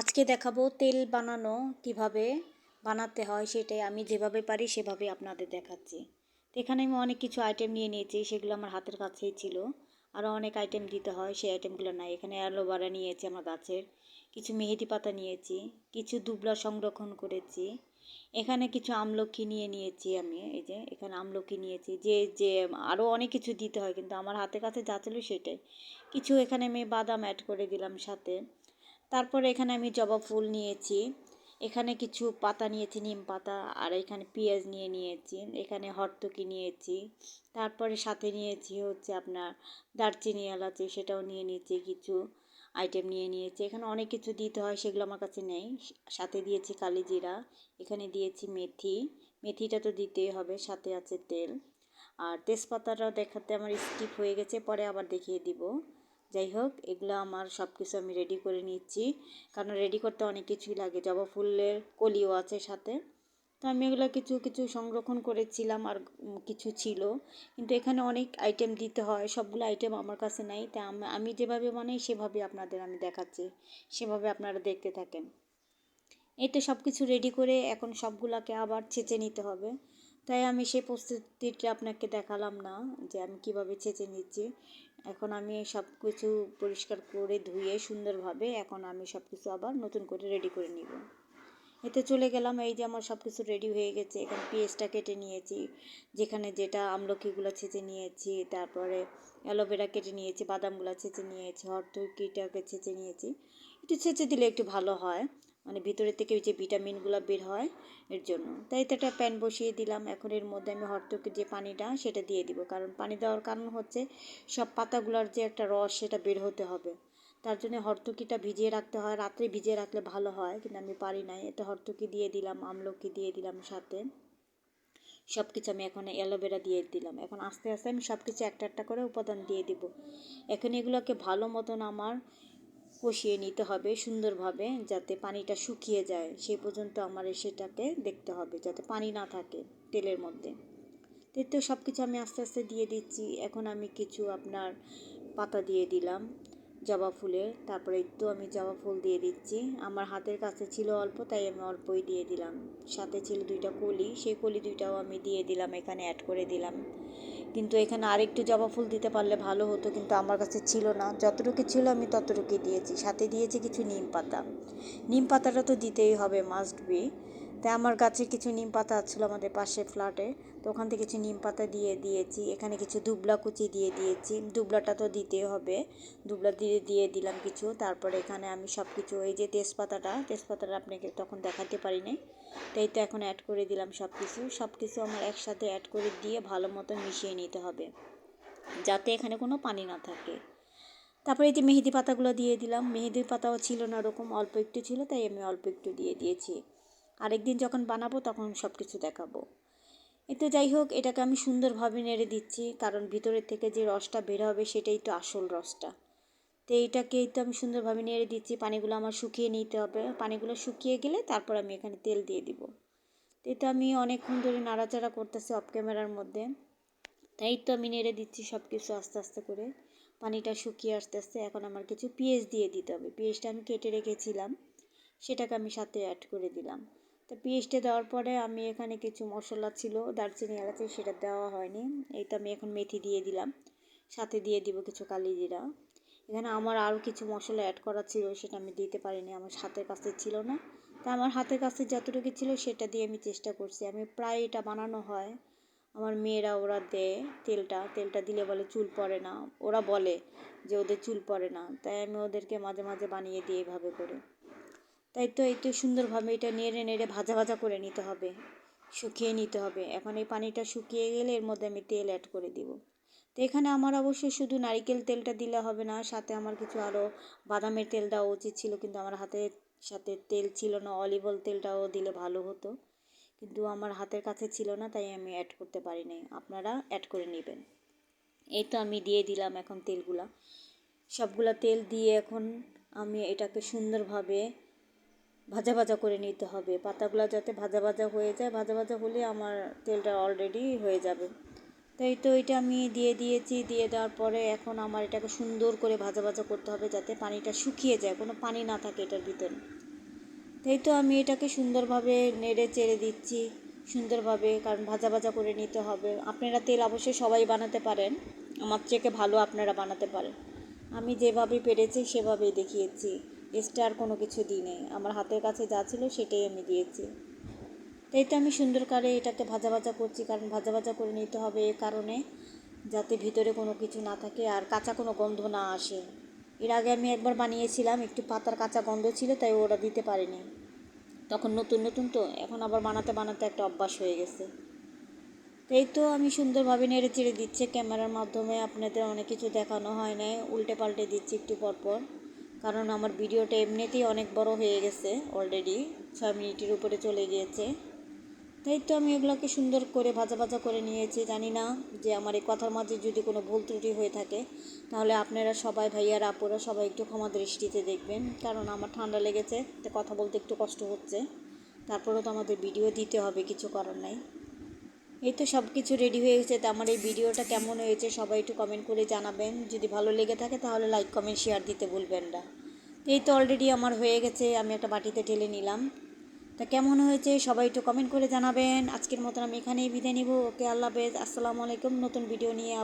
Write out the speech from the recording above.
আজকে দেখাবো তেল বানানো কীভাবে বানাতে হয়, সেটাই আমি যেভাবে পারি সেভাবে আপনাদের দেখাচ্ছি। তো এখানে আমি অনেক কিছু আইটেম নিয়ে নিয়েছি, সেগুলো আমার হাতের কাছেই ছিল। আরও অনেক আইটেম দিতে হয়, সেই আইটেমগুলো নাই। এখানে অ্যালোভেরা নিয়েছি আমার গাছের, কিছু মেহেদি পাতা নিয়েছি, কিছু দুবলা সংরক্ষণ করেছি। এখানে কিছু আমলকি নিয়ে নিয়েছি আমি, এই যে এখানে আমলকি নিয়েছি। যে যে আরও অনেক কিছু দিতে হয়, কিন্তু আমার হাতের কাছে যা ছিল সেটাই। কিছু এখানে আমি বাদাম অ্যাড করে দিলাম সাথে। তারপরে এখানে আমি জবা ফুল নিয়েছি। এখানে কিছু পাতা নিয়েছি, নিম পাতা, আর এখানে পেঁয়াজ নিয়ে নিয়েছি, এখানে হরতকি নিয়েছি। তারপরে সাথে নিয়েছি হচ্ছে আপনার দারচিনি এলাচি, সেটাও নিয়ে নিয়েছি, কিছু আইটেম নিয়ে নিয়েছি। এখানে অনেক কিছু দিতে হয়, সেগুলো আমার কাছে নেই। সাথে দিয়েছি কালি জিরা, এখানে দিয়েছি মেথি। মেথিটা তো দিতেই হবে, সাথে আছে তেল। আর তেজপাতাটাও দেখাতে আমার স্কিপ হয়ে গেছে, পরে আবার দেখিয়ে দিব। যাই হোক, এগুলো আমার সব কিছু আমি রেডি করে নিচ্ছি। কারণ রেডি করতে অনেক কিছুই লাগে, জবা ফুলের কলিও আছে সাথে। তো আমি এগুলো কিছু কিছু সংরক্ষণ করেছিলাম আর কিছু ছিল। কিন্তু এখানে অনেক আইটেম দিতে হয়, সবগুলো আইটেম আমার কাছে নাই। তা আমি যেভাবে বানাই সেভাবে আপনাদের আমি দেখাচ্ছি, সেভাবে আপনারা দেখতে থাকেন। এই তো সব কিছু রেডি করে এখন সবগুলোকে আবার ছেঁচে নিতে হবে। তাই আমি সেই প্রস্তুতিটা আপনাকে দেখালাম না যে আমি কীভাবে ছেঁচে নিচ্ছি। এখন আমি সব কিছু পরিষ্কার করে ধুয়ে সুন্দরভাবে এখন আমি সব কিছু আবার নতুন করে রেডি করে নিব। এতে চলে গেলাম এই যে আমার সব কিছু রেডি হয়ে গেছে। এখানে পেঁয়াজটা কেটে নিয়েছি, যেখানে যেটা আমলকিগুলো ছেঁচে নিয়েছি, তারপরে অ্যালোভেরা কেটে নিয়েছি, বাদামগুলো ছেঁচে নিয়েছি হরতুকিটাকে ছেঁচে নিয়েছি। একটু ছেঁচে দিলে একটু ভালো হয়। মানে ভিতরে থেকে ওই যে ভিটামিনগুলো বের হয় এর জন্য। তাই তো একটা প্যান বসিয়ে দিলাম। এখন এর মধ্যে আমি হরতকের যে পানিটা, সেটা দিয়ে দিব। কারণ পানি দেওয়ার কারণ হচ্ছে সব পাতাগুলোর যে একটা রস, সেটা বের হতে হবে। তার জন্য হরতকিটা ভিজিয়ে রাখতে হয়। রাত্রে ভিজিয়ে রাখলে ভালো হয়, কিন্তু আমি পারি নাই। এটা হরতকি দিয়ে দিলাম, আমলকি দিয়ে দিলাম সাথে। সব কিছু আমি এখন অ্যালোভেরা দিয়ে দিলাম। এখন আস্তে আস্তে আমি সব কিছু একটা একটা করে উপাদান দিয়ে দিব। এখন এগুলোকে ভালো মতন আমার কষিয়ে নিতে হবে সুন্দরভাবে যাতে পানিটা শুকিয়ে যায়। সেই পর্যন্ত আমার সেটাকে দেখতে হবে যাতে পানি না থাকে তেলের মধ্যে। তো সব কিছু আমি আস্তে আস্তে দিয়ে দিচ্ছি। এখন আমি কিছু আপনার পাতা দিয়ে দিলাম। জবা ফুলের, তারপরে একটু আমি জবা ফুল দিয়ে দিচ্ছি। আমার হাতের কাছে ছিল অল্প, তাই আমি অল্পই দিয়ে দিলাম। সাথে ছিল দুইটা কলি, সেই কলি দুইটাও আমি দিয়ে দিলাম, এখানে অ্যাড করে দিলাম। কিন্তু এখানে আরেকটু জবা ফুল দিতে পারলে ভালো হতো, কিন্তু আমার কাছে ছিল না। যতটুকু ছিল আমি ততটুকুই দিয়েছি। সাথে দিয়েছি কিছু নিম পাতা। নিম পাতাটা তো দিতেই হবে মাস্ট বি তাই আমার গাছে কিছু নিম পাতা ছিল আমাদের পাশে ফ্ল্যাটে। তো ওখান থেকে কিছু নিম পাতা দিয়ে দিয়েছি। এখানে কিছু দুবলা কুচি দিয়ে দিয়েছি। দুবলাটা তো দিতেই হবে। দুবলা দিয়ে দিয়ে দিলাম কিছু। তারপরে এখানে আমি সব কিছু এই যে তেজপাতাটা তেজপাতাটা আপনাকে তখন দেখাতে পারি নাই তাই তো এখন অ্যাড করে দিলাম সব কিছু সব কিছু আমার একসাথে অ্যাড করে দিয়ে ভালো মতো মিশিয়ে নিতে হবে। যাতে এখানে কোনো পানি না থাকে। তারপরে এই যে মেহেদি পাতাগুলো দিয়ে দিলাম। মেহেদির পাতাও ছিল না ওরকম। অল্প একটু ছিল, তাই আমি অল্প একটু দিয়ে দিয়েছি। আরেকদিন যখন বানাবো তখন সব কিছু দেখাবো এতে যাই হোক, এটাকে আমি সুন্দরভাবে নেড়ে দিচ্ছি, কারণ ভিতরের থেকে যে রসটা বের হবে সেটাই তো আসল রসটা। তো এইটাকে তো আমি সুন্দরভাবে নেড়ে দিচ্ছি, পানিগুলো আমার শুকিয়ে নিতে হবে। পানিগুলো শুকিয়ে গেলে তারপর আমি এখানে তেল দিয়ে দিব। তো এটা আমি অনেকক্ষণ ধরে নাড়াচাড়া করতেছি অফ ক্যামেরার মধ্যে। তাই তো আমি নেড়ে দিচ্ছি সব কিছু আস্তে আস্তে করে। পানিটা শুকিয়ে আস্তে আস্তে এখন আমার কিছু পেঁয়াজ দিয়ে দিতে হবে। পেঁয়াজটা আমি কেটে রেখেছিলাম, সেটাকে আমি সাথে অ্যাড করে দিলাম। তো পেঁয়াজটা দেওয়ার পরে আমি এখানে কিছু মশলা ছিল, দারচিনি, এলাচি সেটা দেওয়া হয়নি। এই তো আমি এখন মেথি দিয়ে দিলাম। সাথে দিয়ে দিব কিছু কালি জিরা। এখানে আমার আরও কিছু মশলা অ্যাড করা ছিল, সেটা আমি দিতে পারিনি। আমার হাতের কাছে ছিল না। তা আমার হাতের কাছে যতটুকু ছিল, সেটা দিয়ে আমি চেষ্টা করছি। আমি প্রায় এটা বানানো হয়। আমার মেয়েরা ওরা দেয় তেলটা। তেলটা দিলে বলে চুল পড়ে না। ওরা বলে যে ওদের চুল পড়ে না। তাই আমি ওদেরকে মাঝে মাঝে বানিয়ে দিই এভাবে করে। তাই তো একটু সুন্দরভাবে এটা নেড়ে নেড়ে ভাজা ভাজা করে নিতে হবে, শুকিয়ে নিতে হবে। এখন এই পানিটা শুকিয়ে গেলে এর মধ্যে আমি তেল অ্যাড করে দিব। তো এখানে আমার অবশ্যই শুধু নারিকেল তেলটা দিলে হবে না, সাথে আমার কিছু আরও বাদামের তেল দেওয়া উচিত ছিল, কিন্তু আমার হাতের সাথে তেল ছিল না অলিভ অয়েল তেলটাও দিলে ভালো হতো। কিন্তু আমার হাতের কাছে ছিল না, তাই আমি অ্যাড করতে পারি নাই আপনারা অ্যাড করে নেবেন। এই তো আমি দিয়ে দিলাম এখন তেলগুলা। সবগুলা তেল দিয়ে এখন আমি এটাকে সুন্দরভাবে ভাজা ভাজা করে নিতে হবে। পাতাগুলো যাতে ভাজা ভাজা হয়ে যায়, ভাজা ভাজা হলে আমার তেলটা অলরেডি হয়ে যাবে। তাই তো এটা আমি দিয়ে দিয়েছি, দিয়ে দেওয়ার পরে এখন আমার এটাকে সুন্দর করে ভাজা ভাজা করতে হবে যাতে পানিটা শুকিয়ে যায়, কোনো পানি না থাকে এটার ভিতরে। তাই তো আমি এটাকে সুন্দরভাবে নেড়ে চেড়ে দিচ্ছি, সুন্দরভাবে, কারণ ভাজা ভাজা করে নিতে হবে। আপনারা তেল অবশ্যই সবাই বানাতে পারেন, আমার থেকে ভালো আপনারা বানাতে পারেন। আমি যেভাবে পেরেছি সেভাবেই দেখিয়েছি। এক্সট্রা আর কোনো কিছু দিই নেই। আমার হাতের কাছে যা ছিল সেটাই আমি দিয়েছি। তাই তো আমি সুন্দর করে এটাকে ভাজা ভাজা করছি, কারণ ভাজা ভাজা করে নিতে হবে এ কারণে যাতে ভিতরে কোনো কিছু না থাকে আর কাঁচা কোনো গন্ধ না আসে। এর আগে আমি একবার বানিয়েছিলাম, একটু পাতার কাঁচা গন্ধ ছিল, তাই ওরা দিতে পারেনি। তখন নতুন নতুন তো, এখন আবার বানাতে বানাতে একটা অভ্যাস হয়ে গেছে। এই তো আমি সুন্দরভাবে নেড়ে চেড়ে দিচ্ছে। ক্যামেরার মাধ্যমে আপনাদের অনেক কিছু দেখানো হয় না উল্টে পাল্টে দিচ্ছি একটু পরপর কারণ আমার ভিডিওটা এমনিতেই অনেক বড় হয়ে গেছে অলরেডি ছয় মিনিটের উপরে চলে গিয়েছে। তাই তো আমি এগুলোকে সুন্দর করে ভাজা ভাজা করে নিয়েছি। জানি না যে আমার এই কথার মাঝে যদি কোনো ভুল ত্রুটি হয়ে থাকে, তাহলে আপনারা সবাই ভাইয়ারা আপুরা সবাই একটু ক্ষমা দৃষ্টিতে দেখবেন। কারণ আমার ঠান্ডা লেগেছে, তো কথা বলতে একটু কষ্ট হচ্ছে। তারপরেও তো আমাদের ভিডিও দিতে হবে, কিছু করার নাই। এই তো সব কিছু রেডি হয়ে গেছে। তো আমার এই ভিডিওটা কেমন হয়েছে সবাই একটু কমেন্ট করে জানাবেন। যদি ভালো লেগে থাকে তাহলে লাইক কমেন্ট শেয়ার দিতে ভুলবেন না। তো এই তো অলরেডি আমার হয়ে গেছে, আমি একটা বাটিতে ঢেলে নিলাম। তা কেমন হয়েছে সবাই একটু কমেন্ট করে জানাবেন। আজকের মতন আমি এখানেই বিদায় নিব। ওকে, আল্লাহ হাফেজ। আসসালামু আলাইকুম। নতুন ভিডিও নিয়ে